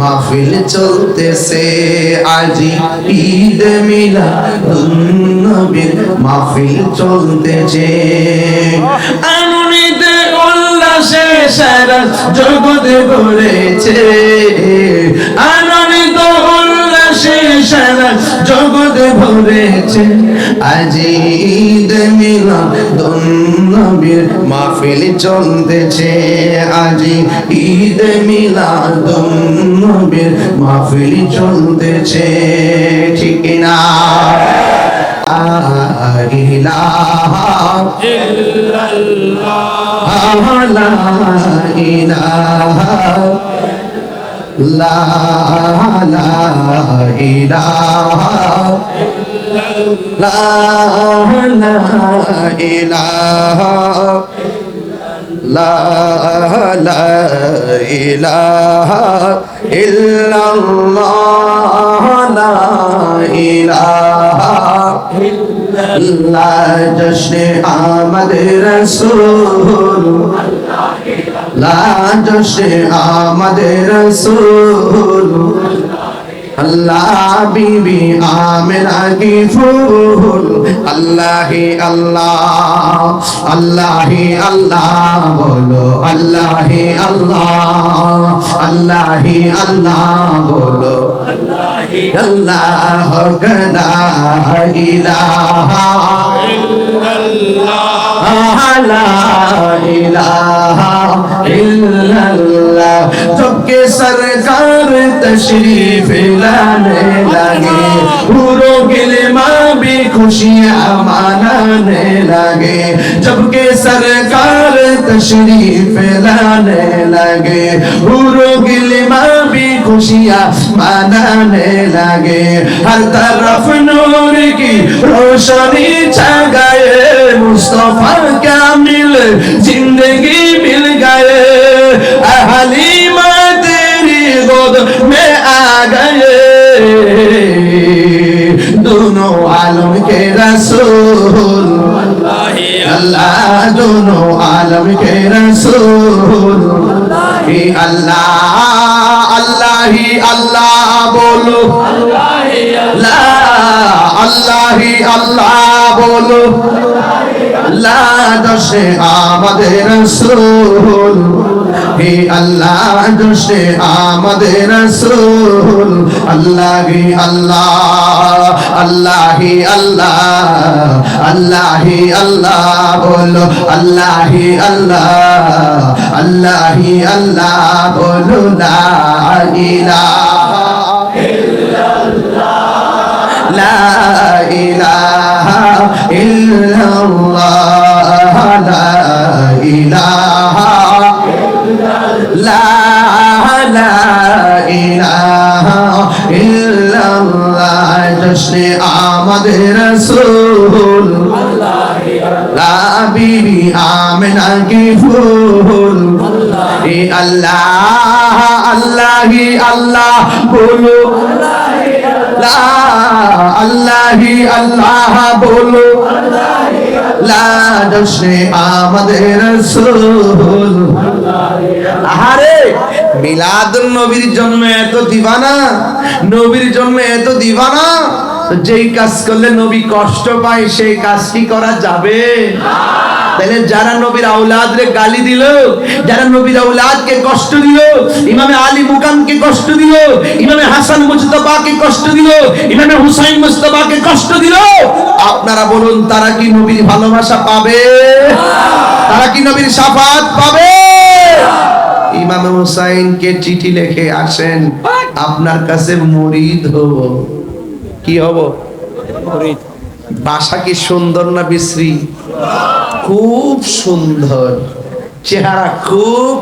মাহফিল চলতেছে। আজি ঈদ মিলা নবীর মাহফিল চলতেছে। আনন্দিতে উল্লাসে সারা জগৎ ভরেছে। আনন্দিত উল্লাসে সারা জগৎ ভরেছে। আজ নবীর মাহফিল চলতেছে আজ ঈদ মিলাদ নবীর মাহফিল চলতেছে, ঠিক না ইলাহা লা ইলাহা লা ইলাহা লা লা ইলাহা জশ্নে আমদ রসূল লা জশ্নে আমদ রসূল আল্লাহ বিবি আমেনা কি ফুল আল্লাহি আল্লাহ আল্লাহি আল্লাহ বলো, আল্লাহি আল্লাহ আল্লাহি আল্লাহ বলো। আল্লাহ ইলাহা ইলাহা ইল্লাল্লাহ। চোখে সরে सरकार तशरीफ लाने लगे पूरो गिलमा भी खुशियां मनाने लगे जबकि सरकार तशरीफ लाने लगे पूरो गिलमा भी खुशियां मनाने लगे हर तरफ नूर की रोशनी छा गए मुस्तफा क्या मिल जिंदगी मिल गए আলম কে রসুল আল্লাহ দুনো আলম কে রসুল। হি আল্লাহ আল্লাহ হি আল্লাহ বলো। আল্লাহ হি আল্লাহ বলো। লা দশে আমাদের রসুল। হে আল্লাহ দুশে আমাদের রসুল, আল্লাহ হে আল্লাহ আল্লাহ হে আল্লাহ আল্লাহ হে আল্লাহ বলো, আল্লাহ হে আল্লাহ আল্লাহ হে আল্লাহ বলো, লা ইলাহা ইল্লাল্লাহ, লা لا لا إله إلا الله جشن آمد رسول لا بيبي آمنا کی پھول اے اللہ اللہ ہی اللہ بولو اللہ اللہ ہی اللہ بولو اللہ আহারে মিলাদ নবীর জন্য এত দিবানা, নবীর জন্য এত দিবানা যেই কাজ করলে নবী কষ্ট পায়, সেই কাজটি করা যাবে? তাহলে যারা নবীর আউলাদরে গালি দিল যারা নবীর আউলাদকে কষ্ট দিল ইমামে আলী মুকামকে কষ্ট দিল ইমামে হাসান মুজতবাকে কষ্ট দিল ইমামে হুসাইন মুজতবাকে কষ্ট দিল আপনারা বলুন তারা কি নবীর ভালোবাসা পাবে? তারা কি নবীর সাফাত পাবে? ইমামে হুসাইনকে চিঠি লিখে আসেন আপনার কাছে মরিদ হব। কি হব? বাসা কি সুন্দর না বিশ্রী? খুব সুন্দর। চেহারা খুব